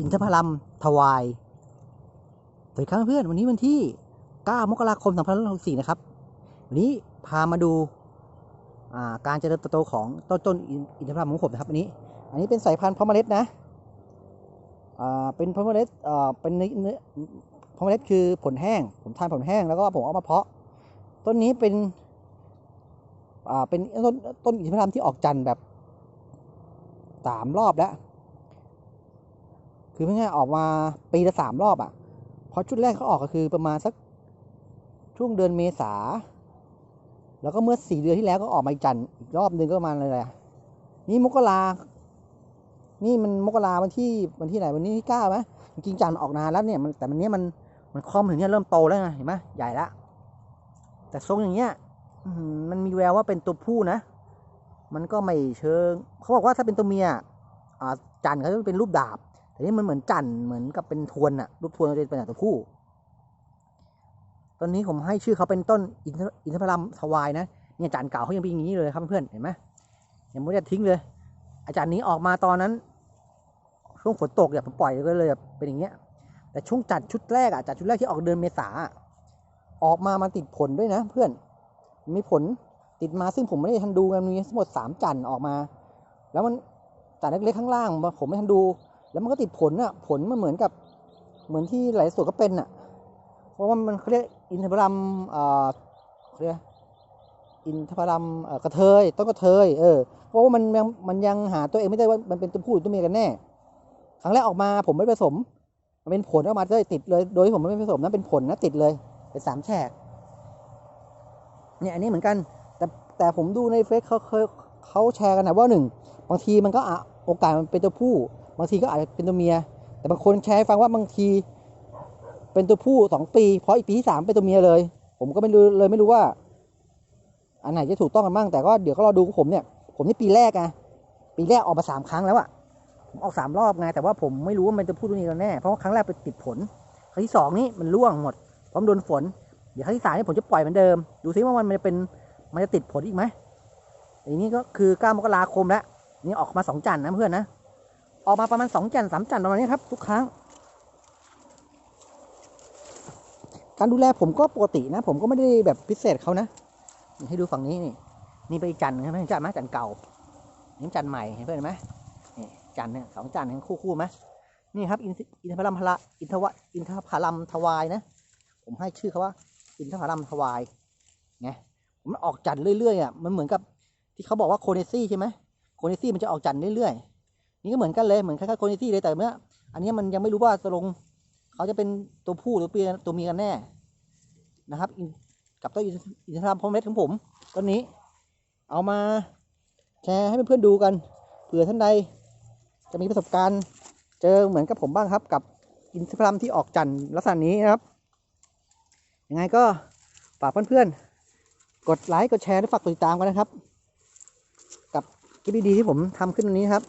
อินทผลัมถวาย สวัสดีครับเพื่อนวันนี้วันที่ 9 มกราคม 2564 นะครับ วันนี้พามาดูาการเจริญเติบโตของต้นต้นอินทผลัมของผมนะครับอันนี้ อันนี้เป็นสายพันธุ์พาะเมล็ดนะเป็นพาะเมล็ดเป็นเนื้อเนื้อเพาะเมล็ดคือผลแห้ง ผมทานผลแห้งแล้วก็ผมเอามาเพาะ ต้นนี้เป็นเป็นต้นต้นอินทผลัมที่ออกจันทร์แบบสามรอบแล้ว คือไม่ง่ายๆออกมาปีละสามรอบอะ่ะ เพราะชุดแรกเขาออกก็คือประมาณสักช่วงเดือนเมษา แล้วก็เมื่อสี่เดือนที่แล้วก็ออกมาจันทร์อีกรอบหนึ่งก็ประมาณอะไรอะนี่มกรานี่มันมกราวันที่วันที่ไหนวันนี้ที่เก้าไหมจริงจันทร์ออกนานแล้วเนี่ยมันแต่มันเนี้ยมันมันคอมถึงเนี้ยเริ่มโตแล้วไงเห็นไหมใหญ่ละแต่ทรงอย่างเงี้ยมันมีแววว่าเป็นตัวผู้นะ มันก็ไม่เชิง เขาบอกว่าถ้าเป็นตัวเมียอ่าจันทร์เขาจะเป็นรูปดาบ แต่นี่มันเหมือนจันทร์เหมือนกับเป็นทวนอะรูปทวนมันจะเป็นแบบตัวผู้ต้นนี้ผมให้ชื่อเขาเป็นต้นอินทอินทผลัมทวายนะเนี่ยจันทร์เก่าเขายังเป็นอย่างนี้เลยครับเพื่อนเห็นไหมยังไม่ได้ทิ้งเลย อาจารย์นี้ออกมาตอนนั้น ช่วงฝนตกเนี่ยผมปล่อยก็เลยเป็นอย่างเงี้ย แต่ช่วงจัดชุดแรกอะจัดชุดแรกที่ออกเดือนเมษาออกมามันติดผลด้วยนะ เพื่อนมีผลติดมาซึ่งผมไม่ได้ทันดูกันมีทั้งหมดสามจันทร์ออกมา แล้วมันจันทร์เล็กๆข้างล่างผมไม่ทันดู แล้วมันก็ติดผลอะผลมันเหมือนกับเหมือนที่หลายส่วนก็เป็นอะเพราะว่ามันเขาเรียกอินทผลัมเอ่อเขาเรียกอินทผลัมกระเทยต้นกระเทยเออเพราะว่ามันยังมันยังหาตัวเองไม่ได้ว่ามันเป็นตัวผู้หรือตัวเมียกันแน่ ครั้งแรกออกมาผมไม่ผสม มันเป็นผลออกมาเลยติดเลย โดยที่ผมไม่ผสมนะเป็นผลนะติดเลยเป็นสามแฉกเนี่ยอันนี้เหมือนกัน แต่แต่ผมดูในเฟซเขาเคยเขาแชร์กันนะว่าหนึ่งบางทีมันก็อะโอกาสมันเป็นตัวผู้ บางทีก็อาจจะเป็นตัวเมีย แต่บางคนแชร์ให้ฟังว่าบางที เป็นตัวผู้สองปีเพราะอีกปีที่สามเป็นตัวเมียเลย ผมก็ไม่รู้เลยไม่รู้ว่า อันไหนจะถูกต้องกันบ้างแต่ก็เดี๋ยวก็รอดูผมเนี่ย ผมนี่ปีแรกไงปีแรกออกมาสามครั้งแล้วอะผมออกสามรอบไงแต่ว่าผมไม่รู้ว่ามันจะพูดตัวนี้กันแน่เพราะครั้งแรกไปติดผลครั้งที่สองนี่มันร่วงหมดเพราะมันโดนฝน เดี๋ยวครั้งที่สามนี่ผมจะปล่อยเหมือนเดิม ดูซิว่ามันจะเป็นมันจะติดผลอีกไหมอันนี้ก็คือ9มกราคมแล้วนี่ออกมาสองจันทร์นะเพื่อนนะ ออกมาประมาณสองจันทร์สามจันทร์ประมาณนี้ครับ ทุกครั้ง การดูแลผมก็ปกตินะ ผมก็ไม่ได้แบบพิเศษเขานะ ให้ดูฝั่งนี้นี่นี่ไปนจันทร์ใช่ไหมจันทร์ไหมจันทร์เก่านี่จันทร์ใหม่เห็นเพื่อนไหมนี่จันทร์เนี่ยสองจันทร์เห็นคู่คู่ไหมนี่ครับ อินทพลัมพละอินทวะอินทพลัมทวายนะ ผมให้ชื่อเขาว่า อินทพลัมทวายไงผมออกจันทร์เรื่อยๆอะมันเหมือนกับที่เขาบอกว่าโคเนซี่ใช่ไหมโคเนซี่มันจะออกจันทร์เรื่อยๆ นี่ก็เหมือนกันเลยเหมือนคล้ายๆโคนตี้เลยแต่เมื่ออันนี้มันยังไม่รู้ว่าตกลงเขาจะเป็นตัวผู้หรือเมียตัวเมียกันแน่นะครับกับต้นอินทผลัมพอมเม็ดของผมต้นนี้ เอามาแชร์ให้เพื่อนๆดูกันเผื่อท่านใด จะมีประสบการณ์เจอเหมือนกับผมบ้างครับ กับอินทผลัมที่ออกจันทร์ลักษณะนี้นะครับยังไงก็ฝากเพื่อนๆกดไลค์กดแชร์และฝากกดติดตามกันนะครับ กับคลิปดีๆที่ผมทำขึ้นวันนี้ครับ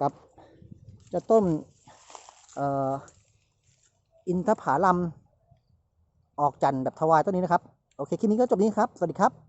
กับ จะต้มอินทผาลัมออกจันแบบทวายต้นนี้นะครับ โอเค คลิปนี้ก็จบนี้ครับ สวัสดีครับ